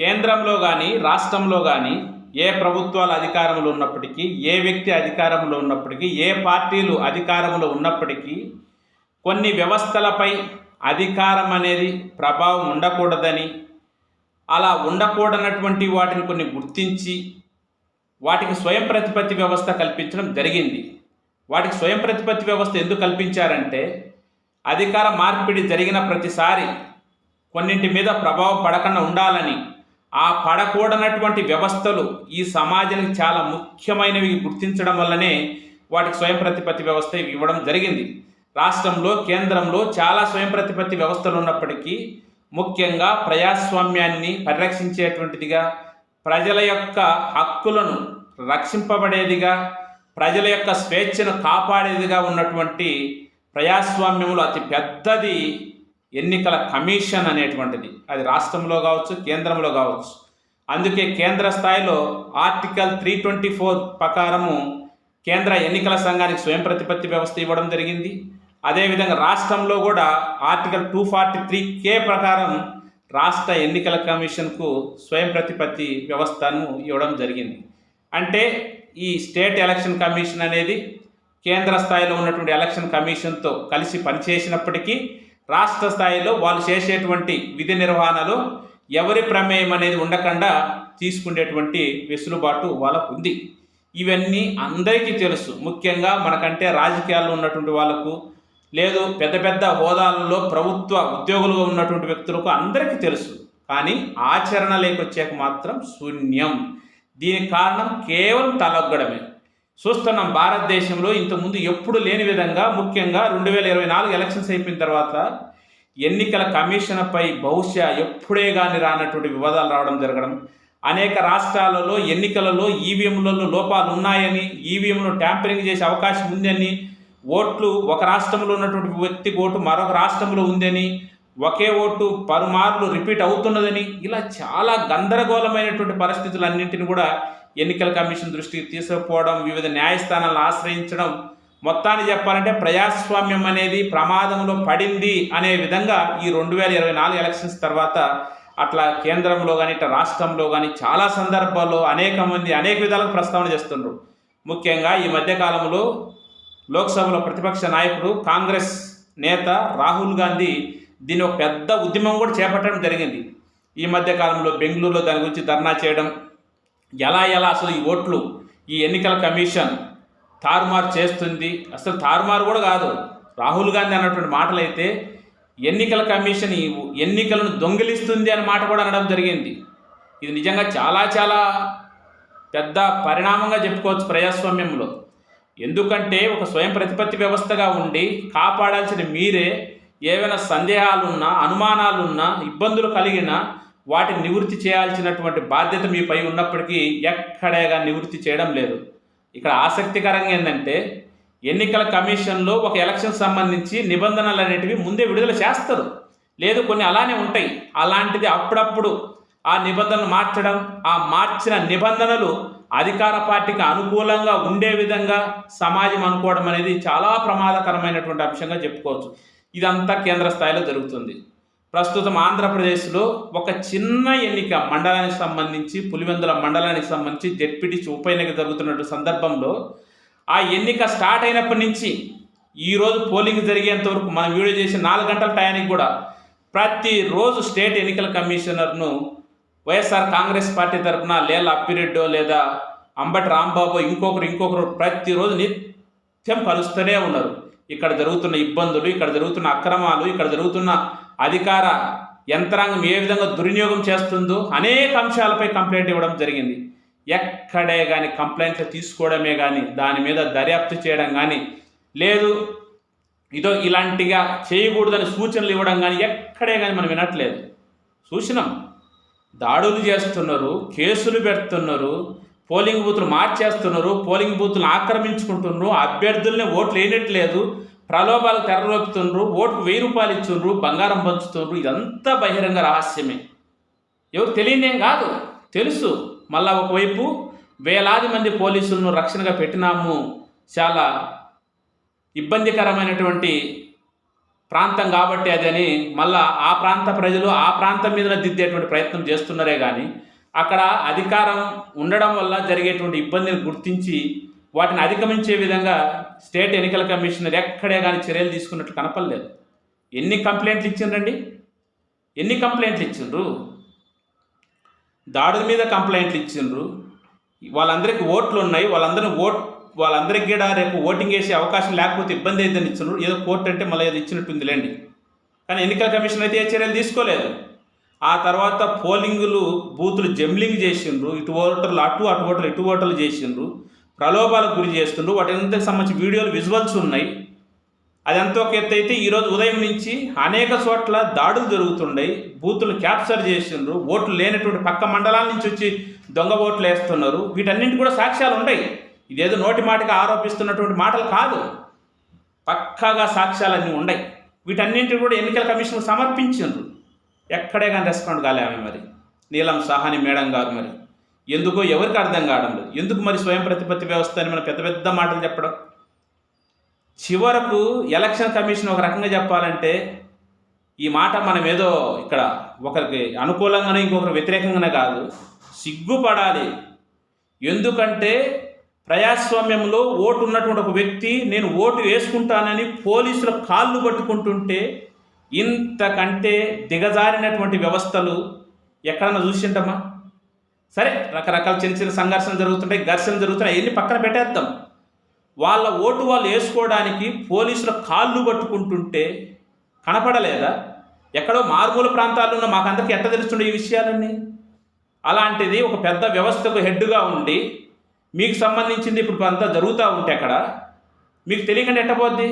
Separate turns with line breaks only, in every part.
కేంద్రంలో కానీ రాష్ట్రంలో కానీ ఏ ప్రభుత్వాలు అధికారంలో ఉన్నప్పటికీ ఏ వ్యక్తి అధికారంలో ఉన్నప్పటికీ ఏ పార్టీలు అధికారంలో ఉన్నప్పటికీ కొన్ని వ్యవస్థలపై అధికారం అనేది ప్రభావం ఉండకూడదని అలా ఉండకూడనటువంటి వాటిని కొన్ని గుర్తించి వాటికి స్వయం ప్రతిపత్తి వ్యవస్థ కల్పించడం జరిగింది. వాటికి స్వయం ప్రతిపత్తి వ్యవస్థ ఎందుకు కల్పించారంటే అధికార మార్పిడి జరిగిన ప్రతిసారి కొన్నింటి మీద ప్రభావం పడకుండా ఉండాలని ఆ పడకూడనటువంటి వ్యవస్థలు ఈ సమాజానికి చాలా ముఖ్యమైనవి గుర్తించడం వల్లనే వాటికి స్వయం ప్రతిపత్తి వ్యవస్థ ఇవ్వడం జరిగింది. రాష్ట్రంలో కేంద్రంలో చాలా స్వయం ప్రతిపత్తి వ్యవస్థలు ఉన్నప్పటికీ ముఖ్యంగా ప్రజాస్వామ్యాన్ని పరిరక్షించేటువంటిదిగా ప్రజల యొక్క హక్కులను రక్షింపబడేదిగా ప్రజల యొక్క స్వేచ్ఛను కాపాడేదిగా ఉన్నటువంటి ప్రజాస్వామ్యంలో అతి పెద్దది ఎన్నికల కమిషన్ అనేటువంటిది. అది రాష్ట్రంలో కావచ్చు కేంద్రంలో కావచ్చు. అందుకే కేంద్ర స్థాయిలో ఆర్టికల్ త్రీ ట్వంటీ ఫోర్ ప్రకారము కేంద్ర ఎన్నికల సంఘానికి స్వయం ప్రతిపత్తి వ్యవస్థ ఇవ్వడం జరిగింది. అదేవిధంగా రాష్ట్రంలో కూడా article two forty three K ప్రకారం రాష్ట్ర ఎన్నికల కమిషన్కు స్వయం ప్రతిపత్తి వ్యవస్థను ఇవ్వడం జరిగింది. అంటే ఈ స్టేట్ ఎలక్షన్ కమిషన్ అనేది కేంద్ర స్థాయిలో ఉన్నటువంటి ఎలక్షన్ కమిషన్తో కలిసి పనిచేసినప్పటికీ రాష్ట్ర స్థాయిలో వాళ్ళు చేసేటువంటి విధి నిర్వహణలో ఎవరి ప్రమేయం అనేది ఉండకుండా తీసుకునేటువంటి వెసులుబాటు వాళ్ళకు ఉంది. ఇవన్నీ అందరికీ తెలుసు. ముఖ్యంగా మనకంటే రాజకీయాల్లో ఉన్నటువంటి వాళ్ళకు లేదు పెద్ద పెద్ద హోదాలలో ప్రభుత్వ ఉద్యోగులుగా ఉన్నటువంటి వ్యక్తులకు అందరికీ తెలుసు. కానీ ఆచరణ లేకొచ్చాక మాత్రం శూన్యం. దీనికి కారణం కేవలం తలొగ్గడమే. చూస్తున్నాం భారతదేశంలో ఇంతకుముందు ఎప్పుడు లేని విధంగా ముఖ్యంగా రెండు వేల ఇరవై నాలుగు ఎలక్షన్స్ అయిపోయిన తర్వాత ఎన్నికల కమిషన్పై బహుశా ఎప్పుడే కానీ రానటువంటి వివాదాలు రావడం జరగడం అనేక రాష్ట్రాలలో ఎన్నికలలో ఈవీఎంలలో లోపాలు ఉన్నాయని ఈవీఎంను ట్యాంపరింగ్ చేసే అవకాశం ఉందని ఓట్లు ఒక రాష్ట్రంలో ఉన్నటువంటి వ్యక్తి ఓటు మరొక రాష్ట్రంలో ఉందని ఒకే ఓటు పరుమార్లు రిపీట్ అవుతున్నదని ఇలా చాలా గందరగోళమైనటువంటి పరిస్థితులన్నింటిని కూడా ఎన్నికల కమిషన్ దృష్టికి తీసుకుపోవడం వివిధ న్యాయస్థానాలను ఆశ్రయించడం మొత్తాన్ని చెప్పాలంటే ప్రజాస్వామ్యం అనేది ప్రమాదంలో పడింది అనే విధంగా ఈ రెండు వేల ఇరవై నాలుగు ఎలక్షన్స్ తర్వాత అట్లా కేంద్రంలో కానీ ఇట్లా రాష్ట్రంలో కానీ చాలా సందర్భాల్లో అనేక మంది అనేక విధాలుగా ప్రస్తావన చేస్తుండ్రు. ముఖ్యంగా ఈ మధ్యకాలంలో లోక్సభలో ప్రతిపక్ష నాయకుడు కాంగ్రెస్ నేత రాహుల్ గాంధీ దీని ఒక పెద్ద ఉద్యమం కూడా చేపట్టడం జరిగింది. ఈ మధ్యకాలంలో బెంగళూరులో దాని గురించి ధర్నా చేయడం ఎలా ఎలా అసలు ఈ ఓట్లు ఈ ఎన్నికల కమిషన్ తారుమారు చేస్తుంది? అసలు తారుమారు కూడా కాదు. రాహుల్ గాంధీ అన్నటువంటి మాటలు అయితే ఎన్నికల కమిషన్ ఈ ఎన్నికలను దొంగిలిస్తుంది అనే మాట కూడా అనడం జరిగింది. ఇది నిజంగా చాలా చాలా పెద్ద పరిణామంగా చెప్పుకోవచ్చు ప్రజాస్వామ్యంలో. ఎందుకంటే ఒక స్వయం ప్రతిపత్తి వ్యవస్థగా ఉండి కాపాడాల్సిన మీరే ఏవైనా సందేహాలున్నా అనుమానాలున్నా ఇబ్బందులు కలిగినా వాటిని నివృత్తి చేయాల్సినటువంటి బాధ్యత మీపై ఉన్నప్పటికీ ఎక్కడేగా నివృత్తి చేయడం లేదు. ఇక్కడ ఆసక్తికరంగా ఏంటంటే ఎన్నికల కమిషన్లో ఒక ఎలక్షన్ సంబంధించి నిబంధనలు అనేటివి ముందే విడుదల చేస్తారు. లేదు కొన్ని అలానే ఉంటాయి. అలాంటిది అప్పుడప్పుడు ఆ నిబంధనలు మార్చడం ఆ మార్చిన నిబంధనలు అధికార పార్టీకి అనుకూలంగా ఉండే విధంగా సమాజం అనుకోవడం అనేది చాలా ప్రమాదకరమైనటువంటి అంశంగా చెప్పుకోవచ్చు. ఇదంతా కేంద్ర స్థాయిలో జరుగుతుంది. ప్రస్తుతం ఆంధ్రప్రదేశ్లో ఒక చిన్న ఎన్నిక మండలానికి సంబంధించి పులివెందుల మండలానికి సంబంధించి జెడ్పీటీసీ ఉప ఎన్నిక జరుగుతున్నటువంటి సందర్భంలో ఆ ఎన్నిక స్టార్ట్ అయినప్పటి నుంచి ఈరోజు పోలింగ్ జరిగేంత వరకు మనం వీడియో చేసి నాలుగు గంటల టయానికి కూడా ప్రతిరోజు స్టేట్ ఎన్నికల కమిషనర్ను వైఎస్ఆర్ కాంగ్రెస్ పార్టీ తరఫున లేల అప్పిరెడ్డో లేదా అంబటి రాంబాబు ఇంకొకరు ఇంకొకరు ప్రతిరోజు నిత్యం కలుస్తూనే ఉన్నారు. ఇక్కడ జరుగుతున్న ఇబ్బందులు ఇక్కడ జరుగుతున్న అక్రమాలు ఇక్కడ జరుగుతున్న అధికార యంత్రాంగం ఏ విధంగా దుర్వినియోగం చేస్తుందో అనేక అంశాలపై కంప్లైంట్ ఇవ్వడం జరిగింది. ఎక్కడే కానీ కంప్లైంట్లు తీసుకోవడమే కానీ దాని మీద దర్యాప్తు చేయడం కానీ లేదు ఇదో ఇలాంటిగా చేయకూడదని సూచనలు ఇవ్వడం కానీ ఎక్కడే కానీ మనం వినట్లేదు. చూసినాం దాడులు చేస్తున్నారు కేసులు పెడుతున్నారు పోలింగ్ బూత్లు మార్చేస్తున్నారు పోలింగ్ బూతులు ఆక్రమించుకుంటున్నారు అభ్యర్థుల్ని ఓట్లు వేయనట్లేదు ప్రలోభాలు తెరలోపుతుండ్రు ఓటుకు వెయ్యి రూపాయలు ఇచ్చుండ్రు బంగారం పంచుతుండ్రు ఇదంతా బహిరంగ రహస్యమే. ఎవరు తెలియదేం కాదు తెలుసు. మళ్ళా ఒకవైపు వేలాది మంది పోలీసులను రక్షణగా పెట్టినాము. చాలా ఇబ్బందికరమైనటువంటి ప్రాంతం కాబట్టి అది అని మళ్ళా ఆ ప్రాంత ప్రజలు ఆ ప్రాంతం మీద దిద్దేటువంటి ప్రయత్నం చేస్తున్నారే కానీ అక్కడ అధికారం ఉండడం వల్ల జరిగేటువంటి ఇబ్బందిని గుర్తించి వాటిని అధిగమించే విధంగా స్టేట్ ఎన్నికల కమిషనర్ ఎక్కడే కానీ చర్యలు తీసుకున్నట్టు కనపడలేదు. ఎన్ని కంప్లైంట్లు ఇచ్చిండ్రండి? ఎన్ని కంప్లైంట్లు ఇచ్చిండ్రు? దాడుల మీద కంప్లైంట్లు ఇచ్చిండ్రు. వాళ్ళందరికీ ఓట్లు ఉన్నాయి వాళ్ళందరినీ ఓట్ వాళ్ళందరికీ కూడా రేపు ఓటింగ్ వేసే అవకాశం లేకపోతే ఇబ్బంది అవుతుందని ఇచ్చిండ్రు. ఏదో కోర్టు అంటే మళ్ళీ ఏదో ఇచ్చినట్టుంది లేండి. కానీ ఎన్నికల కమిషన్ అయితే ఏ చర్యలు తీసుకోలేదు. ఆ తర్వాత పోలింగులు బూతులు జంబ్లింగ్ చేసిండ్రు. ఇటు ఓటర్లు అటు అటు ఓటర్లు ఇటు ఓటర్లు చేసిండ్రు. ప్రలోభాలకు గురి చేస్తుండ్రు. వాటి సంబంధించిన సంబంధించి వీడియోలు విజువల్స్ ఉన్నాయి. అది ఎంతో ఎత్తు అయితే ఈరోజు ఉదయం నుంచి అనేక చోట్ల దాడులు జరుగుతున్నాయి బూతులు క్యాప్చర్ చేసిండ్రు. ఓట్లు లేనటువంటి పక్క మండలాల నుంచి వచ్చి దొంగ ఓట్లు వేస్తున్నారు. వీటన్నింటి కూడా సాక్ష్యాలు ఉన్నాయి ఇదేదో నోటి మాటగా ఆరోపిస్తున్నటువంటి మాటలు కాదు. పక్కాగా సాక్ష్యాలన్నీ ఉన్నాయి వీటన్నింటిని కూడా ఎన్నికల కమిషన్ సమర్పించిండ్రు. ఎక్కడే కానీ రెస్పాండ్ కాలే ఆమె మరి. నీలం సాహాని మేడం గారు మరి. ఎందుకో ఎవరికి అర్థం కావడం లేదు. ఎందుకు మరి స్వయం ప్రతిపత్తి వ్యవస్థ అని మనం పెద్ద పెద్ద మాటలు చెప్పడం? చివరకు ఎలక్షన్ కమిషన్ ఒక రకంగా చెప్పాలంటే ఈ మాట మనం ఏదో ఇక్కడ ఒకరికి అనుకూలంగానే ఇంకొకరు వ్యతిరేకంగానే కాదు సిగ్గుపడాలి. ఎందుకంటే ప్రజాస్వామ్యంలో ఓటు ఉన్నటువంటి ఒక వ్యక్తి నేను ఓటు వేసుకుంటానని పోలీసుల కాళ్ళు పట్టుకుంటుంటే ఇంతకంటే దిగజారినటువంటి వ్యవస్థలు ఎక్కడన్నా చూసింటమ్మా సరే రకరకాల చిన్న చిన్న సంఘర్షణ జరుగుతుంటాయి ఘర్షణ జరుగుతున్నాయి వెళ్ళి పక్కన పెట్టేద్దాం. వాళ్ళ ఓటు వాళ్ళు వేసుకోవడానికి పోలీసుల కాళ్ళు పట్టుకుంటుంటే కనపడలేదా? ఎక్కడో మారుమూల ప్రాంతాల్లో ఉన్న మాకందరికి ఎట్ట తెలుస్తుండే ఈ విషయాలన్నీ? అలాంటిది ఒక పెద్ద వ్యవస్థకు హెడ్గా ఉండి మీకు సంబంధించింది ఇప్పుడు అంతా జరుగుతూ ఉంటే అక్కడ మీకు తెలియకుండా ఎట్టపోద్ది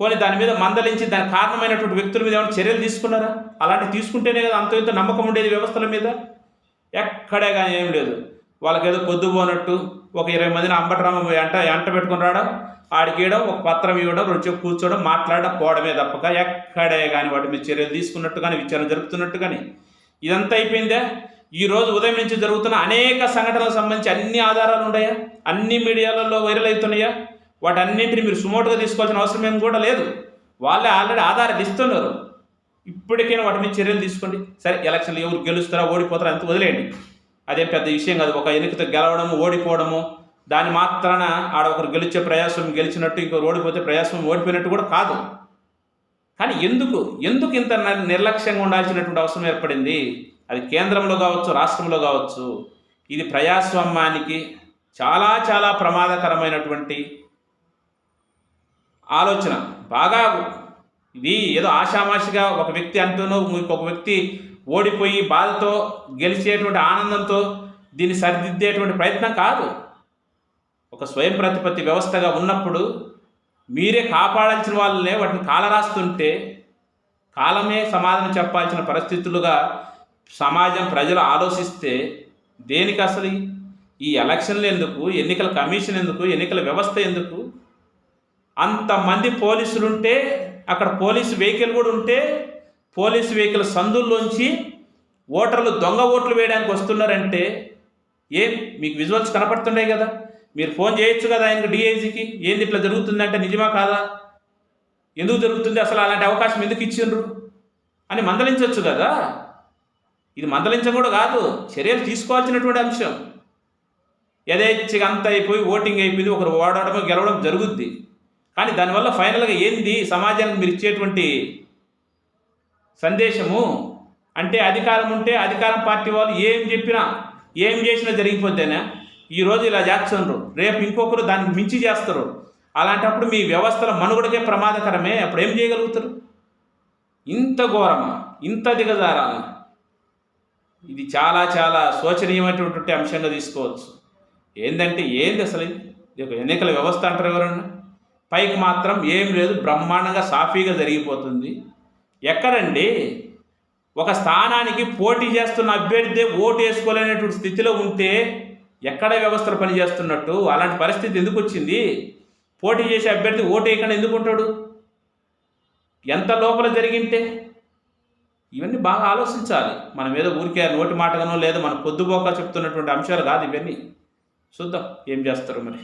పోనీ దాని మీద మందలించి దాని కారణమైనటువంటి వ్యక్తుల మీద ఏమైనా చర్యలు తీసుకున్నారా? అలాంటివి తీసుకుంటేనే కదా అంత ఇంత నమ్మకం ఉండేది వ్యవస్థల మీద. ఎక్కడే కానీ ఏం లేదు. వాళ్ళకి ఏదో పొద్దు పోనట్టు ఒక ఇరవై మందిని అంబటరామ ఎంట ఎంట పెట్టుకుని రావడం ఆడికేయడం ఒక పత్రం ఇవ్వడం రుచి కూర్చోవడం మాట్లాడడం పోవడమే తప్పక. ఎక్కడే కానీ వాటి మీద చర్యలు తీసుకున్నట్టు కానీ విచారణ జరుపుతున్నట్టు కానీ. ఇదంతా అయిపోయిందే? ఈ రోజు ఉదయం నుంచి జరుగుతున్న అనేక సంఘటనలకు సంబంధించి అన్ని ఆధారాలు ఉన్నాయా? అన్ని మీడియాలలో వైరల్ అవుతున్నాయా? వాటన్నింటిని మీరు సుమోటుగా తీసుకోవాల్సిన అవసరం ఏం కూడా లేదు. వాళ్ళే ఆల్రెడీ ఆధారాలు ఇస్తున్నారు. ఇప్పటికైనా వాటి మీద చర్యలు తీసుకోండి. సరే ఎలక్షన్లు ఎవరు గెలుస్తారా ఓడిపోతారా అంత వదిలేయండి. అదేం పెద్ద విషయం కాదు. ఒక ఎన్నికతో గెలవడము ఓడిపోవడము దాని మాత్రాన ఆడ ఒకరు గెలిచే ప్రయాసం గెలిచినట్టు ఇంకొకరు ఓడిపోతే ప్రయాసం ఓడిపోయినట్టు కూడా కాదు. కానీ ఎందుకు ఎందుకు ఇంత నిర్లక్ష్యంగా ఉండాల్సినటువంటి అవసరం ఏర్పడింది? అది కేంద్రంలో కావచ్చు రాష్ట్రంలో కావచ్చు. ఇది ప్రజాస్వామ్యానికి చాలా చాలా ప్రమాదకరమైనటువంటి ఆలోచన. బాగా ఇది ఏదో ఆషామాషిగా ఒక వ్యక్తి అంటూనో ఇంకొక వ్యక్తి ఓడిపోయి బాధతో గెలిచేటువంటి ఆనందంతో దీన్ని సరిదిద్దేటువంటి ప్రయత్నం కాదు. ఒక స్వయం ప్రతిపత్తి వ్యవస్థగా ఉన్నప్పుడు మీరే కాపాడాల్సిన వాళ్ళనే వాటిని కాలరాస్తుంటే కాలమే సమాధానం చెప్పాల్సిన పరిస్థితులుగా సమాజం ప్రజలు ఆలోచిస్తే దేనికి అసలు ఈ ఎలక్షన్లు ఎందుకు ఎన్నికల కమిషన్ ఎందుకు ఎన్నికల వ్యవస్థ ఎందుకు? అంతమంది పోలీసులుంటే అక్కడ పోలీసు వెహికల్ కూడా ఉంటే పోలీసు వెహికల్ సందుల్లోంచి ఓటర్లు దొంగ ఓట్లు వేయడానికి వస్తున్నారంటే ఏం మీకు విజువల్స్ కనపడుతున్నాయి కదా? మీరు ఫోన్ చేయొచ్చు కదా ఆయనకు డిఐజీకి? ఏంది ఇట్లా జరుగుతుందంటే నిజమా కాదా? ఎందుకు జరుగుతుంది అసలు అలాంటి అవకాశం ఎందుకు ఇచ్చిండ్రు? అని మందలించవచ్చు కదా? ఇది మందలించడం కూడా కాదు చర్యలు తీసుకోవాల్సినటువంటి అంశం. యథేచ్ఛగా అంత అయిపోయి ఓటింగ్ అయిపోయింది ఒకరు ఓడడము గెలవడం జరుగుద్ది. కానీ దానివల్ల ఫైనల్గా ఏంది? సమాజానికి మీరు ఇచ్చేటువంటి సందేశము అంటే అధికారం ఉంటే అధికారం పార్టీ వాళ్ళు ఏం చెప్పినా ఏం చేసినా జరిగిపోతేనే ఈరోజు ఇలా చేస్తున్నారు రేపు ఇంకొకరు దానికి మించి చేస్తారు. అలాంటప్పుడు మీ వ్యవస్థల మనుగడకే ప్రమాదకరమే. అప్పుడు ఏం చేయగలుగుతారు? ఇంత ఘోరమా? ఇంత దిగజారాలా ఇది చాలా చాలా శోచనీయమైనటువంటి అంశంగా తీసుకోవచ్చు. ఏంటంటే ఏంది అసలు ఇది? ఇది ఒక ఎన్నికల వ్యవస్థ అంటారు ఎవరన్నా? పైకి మాత్రం ఏం లేదు బ్రహ్మాండంగా సాఫీగా జరిగిపోతుంది. ఎక్కడండి? ఒక స్థానానికి పోటీ చేస్తున్న అభ్యర్థి ఓటు వేసుకోలేనటువంటి స్థితిలో ఉంటే ఎక్కడ వ్యవస్థలు పనిచేస్తున్నట్టు? అలాంటి పరిస్థితి ఎందుకు వచ్చింది? పోటీ చేసే అభ్యర్థి ఓటు వేయకుండా ఎందుకు ఉంటాడు? ఎంత లోపల జరిగింటే? ఇవన్నీ బాగా ఆలోచించాలి. మనం ఏదో ఊరికే నోటి మాటగానో లేదా మన పొద్దుపోక చెప్తున్నటువంటి అంశాలు కాదు ఇవన్నీ. చూద్దాం ఏం చేస్తారు మరి.